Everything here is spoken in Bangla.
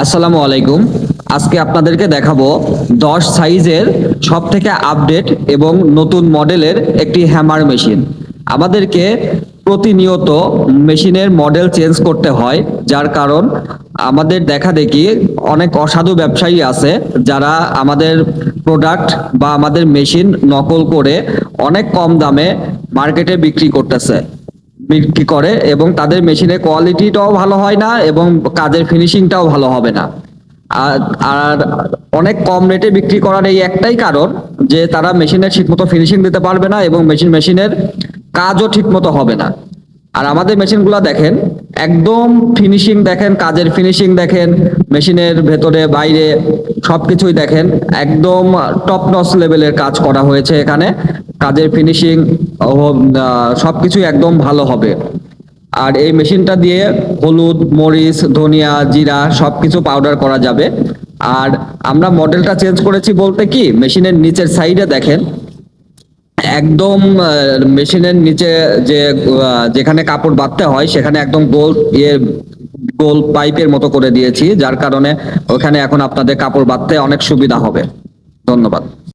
আসসালামু আলাইকুম। আজকে আপনাদেরকে দেখাবো দশ সাইজের সব থেকে আপডেট এবং নতুন মডেলের একটি হ্যামার মেশিন। আমাদেরকে প্রতিনিয়ত মেশিনের মডেল চেঞ্জ করতে হয়, যার কারণ আমাদের দেখা দেখি অনেক অসাধু ব্যবসায়ী আছে যারা আমাদের প্রোডাক্ট বা আমাদের মেশিন নকল করে অনেক কম দামে মার্কেটে বিক্রি করতেছে। বিক্রি করে এবং তাদের মেশিনের কোয়ালিটিটাও ভালো হয় না এবং কাজের ফিনিশিংটাও ভালো হবে না। আর অনেক কম রেটে বিক্রি করার এই একটাই কারণ যে তারা মেশিনের ঠিকমতো ফিনিশিং দিতে পারবে না এবং মেশিন মেশিনের কাজও ঠিকমতো হবে না। আর আমাদের মেশিনগুলো দেখেন, একদম ফিনিশিং দেখেন, কাজের ফিনিশিং দেখেন, মেশিনের ভেতরে, বাইরে সবকিছুই দেখেন, একদম টপ নস লেভেলের কাজ করা হয়েছে এখানে। কাজের ফিনিশিং সবকিছুই একদম ভালো হবে। আর এই মেশিনটা দিয়ে হলুদ, মরিচ, ধনিয়া, জিরা সবকিছু পাউডার করা যাবে। আর আমরা মডেলটা চেঞ্জ করেছি বলতে কি, মেশিনের নিচের সাইডে দেখেন। একদম মেশিনের নিচে যে যেখানে কাপড় বাঁধতে হয়, সেখানে একদম গোল ইয়ে গোল পাইপের মতো করে দিয়েছি, যার কারণে ওখানে এখন আপনাদের কাপড় বাঁধতে অনেক সুবিধা হবে। ধন্যবাদ।